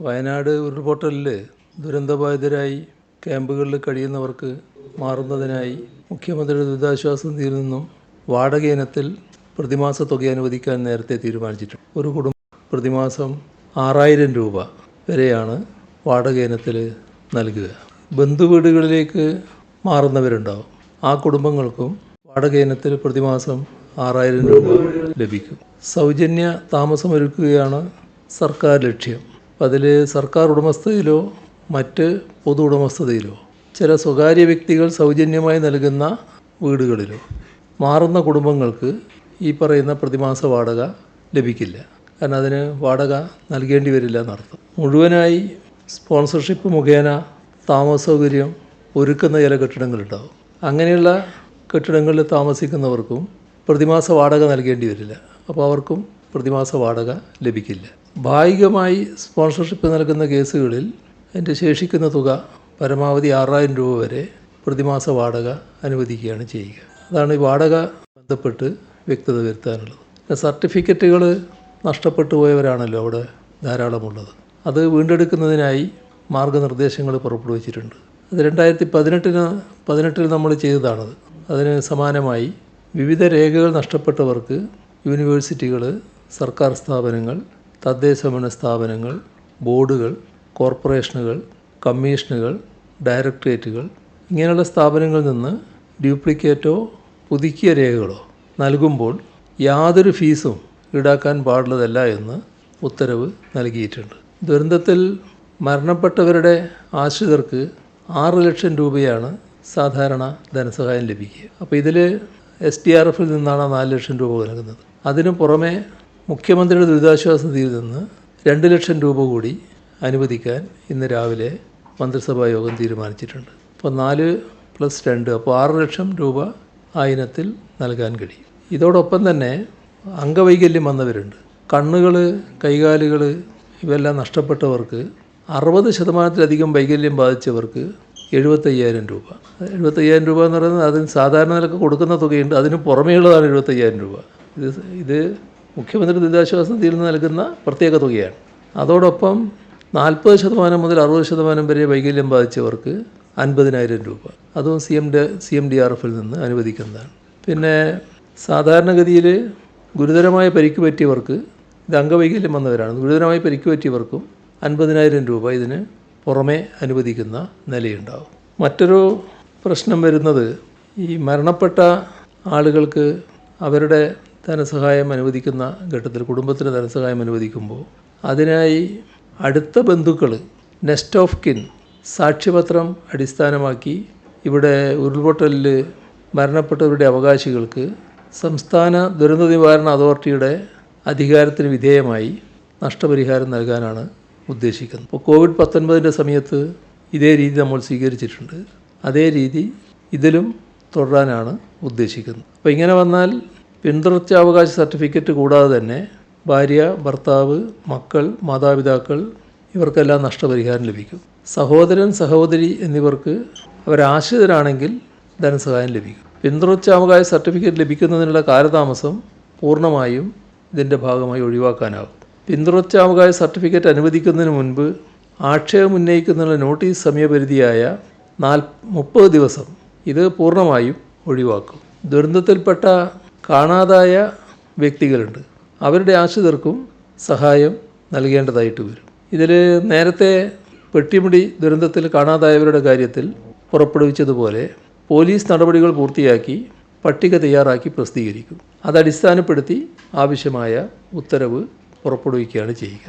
വയനാട് ഉരുൾപൊട്ടലിൽ ദുരന്തബാധിതരായി ക്യാമ്പുകളിൽ കഴിയുന്നവർക്ക് മാറുന്നതിനായി മുഖ്യമന്ത്രിയുടെ ദുരിതാശ്വാസ നിധിയിൽ നിന്നും വാടക ഇനത്തിൽ പ്രതിമാസ തുക അനുവദിക്കാൻ നേരത്തെ തീരുമാനിച്ചിട്ടുണ്ട്. ഒരു കുടുംബം പ്രതിമാസം ആറായിരം രൂപ വരെയാണ് വാടക ഇനത്തിൽ നൽകുക. ബന്ധുവീടുകളിലേക്ക് മാറുന്നവരുണ്ടാവും. ആ കുടുംബങ്ങൾക്കും വാടക ഇനത്തിൽ പ്രതിമാസം ആറായിരം രൂപ ലഭിക്കും. സൗജന്യ താമസമൊരുക്കുകയാണ് സർക്കാർ ലക്ഷ്യം. അതിൽ സർക്കാർ ഉടമസ്ഥതയിലോ മറ്റ് പൊതു ഉടമസ്ഥതയിലോ ചില സ്വകാര്യ വ്യക്തികൾ സൗജന്യമായി നൽകുന്ന വീടുകളിലോ മാറുന്ന കുടുംബങ്ങൾക്ക് ഈ പറയുന്ന പ്രതിമാസ വാടക ലഭിക്കില്ല. കാരണം അതിന് വാടക നൽകേണ്ടി വരില്ല എന്നർത്ഥം. മുഴുവനായി സ്പോൺസർഷിപ്പ് മുഖേന താമസ സൗകര്യം ഒരുക്കുന്ന ചില കെട്ടിടങ്ങളുണ്ടാവും അങ്ങനെയുള്ള കെട്ടിടങ്ങളിൽ താമസിക്കുന്നവർക്കും പ്രതിമാസ വാടക നൽകേണ്ടി വരില്ല. അപ്പോൾ അവർക്കും പ്രതിമാസ വാടക ലഭിക്കില്ല. ഭാഗികമായി സ്പോൺസർഷിപ്പ് നൽകുന്ന കേസുകളിൽ അതിന്റെ ശേഷിക്കുന്ന തുക പരമാവധി ആറായിരം രൂപ വരെ പ്രതിമാസ വാടക അനുവദിക്കുകയാണ് ചെയ്യുക. അതാണ് ഈ വാടക ബന്ധപ്പെട്ട് വ്യക്തത വരുത്താനുള്ളത്. പിന്നെ സർട്ടിഫിക്കറ്റുകൾ നഷ്ടപ്പെട്ടു പോയവരാണല്ലോ അവിടെ ധാരാളമുള്ളത്. അത് വീണ്ടെടുക്കുന്നതിനായി മാർഗനിർദ്ദേശങ്ങൾ പുറപ്പെടുവിച്ചിട്ടുണ്ട് അത് രണ്ടായിരത്തി പതിനെട്ടിന് പതിനെട്ടിൽ നമ്മൾ ചെയ്തതാണത്. അതിന് സമാനമായി വിവിധ രേഖകൾ നഷ്ടപ്പെട്ടവർക്ക് യൂണിവേഴ്സിറ്റികൾ സർക്കാർ സ്ഥാപനങ്ങൾ തദ്ദേശഭരണ സ്ഥാപനങ്ങൾ ബോർഡുകൾ കോർപ്പറേഷനുകൾ കമ്മീഷനുകൾ ഡയറക്ടറേറ്റുകൾ ഇങ്ങനെയുള്ള സ്ഥാപനങ്ങളിൽ നിന്ന് ഡ്യൂപ്ലിക്കേറ്റോ പുതുക്കിയ രേഖകളോ നൽകുമ്പോൾ യാതൊരു ഫീസും ഈടാക്കാൻ പാടുള്ളതല്ല എന്ന് ഉത്തരവ് നൽകിയിട്ടുണ്ട്. ദുരന്തത്തിൽ മരണപ്പെട്ടവരുടെ ആശ്രിതർക്ക് ആറ് ലക്ഷം രൂപയാണ് സാധാരണ ധനസഹായം ലഭിക്കുക. അപ്പോൾ ഇതിൽ എസ് ഡി ആർ എഫിൽ നിന്നാണ് നാല് ലക്ഷം രൂപ നൽകുന്നത്. അതിനു പുറമെ മുഖ്യമന്ത്രിയുടെ ദുരിതാശ്വാസ നിധിയിൽ നിന്ന് രണ്ട് ലക്ഷം രൂപ കൂടി അനുവദിക്കാൻ ഇന്ന് രാവിലെ മന്ത്രിസഭാ യോഗം തീരുമാനിച്ചിട്ടുണ്ട്. അപ്പോൾ നാല് പ്ലസ് രണ്ട് അപ്പോൾ ആറ് ലക്ഷം രൂപ ആ ഇനത്തിൽ നൽകാൻ കഴിയും. ഇതോടൊപ്പം തന്നെ അംഗവൈകല്യം വന്നവരുണ്ട്. കണ്ണുകൾ കൈകാലുകൾ ഇവയെല്ലാം നഷ്ടപ്പെട്ടവർക്ക് അറുപത് ശതമാനത്തിലധികം വൈകല്യം ബാധിച്ചവർക്ക് എഴുപത്തയ്യായിരം രൂപ. എഴുപത്തയ്യായിരം രൂപ എന്ന് പറയുന്നത് അതിന് സാധാരണ നിലയ്ക്ക് കൊടുക്കുന്ന തുകയുണ്ട് അതിന് പുറമേയുള്ളതാണ് എഴുപത്തയ്യായിരം രൂപ. ഇത് ഇത് മുഖ്യമന്ത്രി ദുരിതാശ്വാസ നിധിയിൽ നിന്ന് നൽകുന്ന പ്രത്യേക തുകയാണ്. അതോടൊപ്പം നാൽപ്പത് ശതമാനം മുതൽ അറുപത് ശതമാനം വരെ വൈകല്യം ബാധിച്ചവർക്ക് അൻപതിനായിരം രൂപ. അതും C M D C M D R എഫിൽ നിന്ന് അനുവദിക്കുന്നതാണ്. പിന്നെ സാധാരണഗതിയിൽ ഗുരുതരമായ പരിക്ക് പറ്റിയവർക്ക് ഇത് അംഗവൈകല്യം വന്നവരാണ്. ഗുരുതരമായി പരിക്ക് പറ്റിയവർക്കും അൻപതിനായിരം രൂപ ഇതിന് പുറമേ അനുവദിക്കുന്ന നിലയുണ്ടാവും. മറ്റൊരു പ്രശ്നം വരുന്നത് ഈ മരണപ്പെട്ട ആളുകൾക്ക് അവരുടെ ധനസഹായം അനുവദിക്കുന്ന ഘട്ടത്തിൽ കുടുംബത്തിന് ധനസഹായം അനുവദിക്കുമ്പോൾ അതിനായി അടുത്ത ബന്ധുക്കൾ നെസ്റ്റ് ഓഫ് കിൻ സാക്ഷ്യപത്രം അടിസ്ഥാനമാക്കി ഇവിടെ ഉരുൾപൊട്ടലിൽ മരണപ്പെട്ടവരുടെ അവകാശികൾക്ക് സംസ്ഥാന ദുരന്ത നിവാരണ അതോറിറ്റിയുടെ അധികാരത്തിന് വിധേയമായി നഷ്ടപരിഹാരം നൽകാനാണ് ഉദ്ദേശിക്കുന്നത്. ഇപ്പോൾ കോവിഡ് പത്തൊൻപതിന്റെ സമയത്ത് ഇതേ രീതി നമ്മൾ സ്വീകരിച്ചിട്ടുണ്ട്. അതേ രീതി ഇതിലും തുടരാനാണ് ഉദ്ദേശിക്കുന്നത്. അപ്പോൾ ഇങ്ങനെ വന്നാൽ പിന്തുടർച്ചാവകാശ സർട്ടിഫിക്കറ്റ് കൂടാതെ തന്നെ ഭാര്യ ഭർത്താവ് മക്കൾ മാതാപിതാക്കൾ ഇവർക്കെല്ലാം നഷ്ടപരിഹാരം ലഭിക്കും. സഹോദരൻ സഹോദരി എന്നിവർക്ക് അവരാശ്രിതരാണെങ്കിൽ ധനസഹായം ലഭിക്കും. പിന്തുടർച്ചാവകാശ സർട്ടിഫിക്കറ്റ് ലഭിക്കുന്നതിനുള്ള കാലതാമസം പൂർണമായും ഇതിന്റെ ഭാഗമായി ഒഴിവാക്കാനാവും പിന്തുടർച്ചാവകാശ സർട്ടിഫിക്കറ്റ് അനുവദിക്കുന്നതിന് മുൻപ് ആക്ഷേപം ഉന്നയിക്കുന്നതിനുള്ള നോട്ടീസ് സമയപരിധിയായ നാൽ മുപ്പത് ദിവസം ഇത് പൂർണമായും ഒഴിവാക്കും. ദുരന്തത്തിൽപ്പെട്ട കാണാതായ വ്യക്തികളുണ്ട്. അവരുടെ ആശ്രിതർക്കും സഹായം നൽകേണ്ടതായിട്ട് വരും. ഇതിൽ നേരത്തെ പെട്ടിമുടി ദുരന്തത്തിൽ കാണാതായവരുടെ കാര്യത്തിൽ പുറപ്പെടുവിച്ചതുപോലെ പോലീസ് നടപടികൾ പൂർത്തിയാക്കി പട്ടിക തയ്യാറാക്കി പ്രസിദ്ധീകരിക്കും. അതടിസ്ഥാനപ്പെടുത്തി ആവശ്യമായ ഉത്തരവ് പുറപ്പെടുവിക്കുകയാണ് ചെയ്യുക.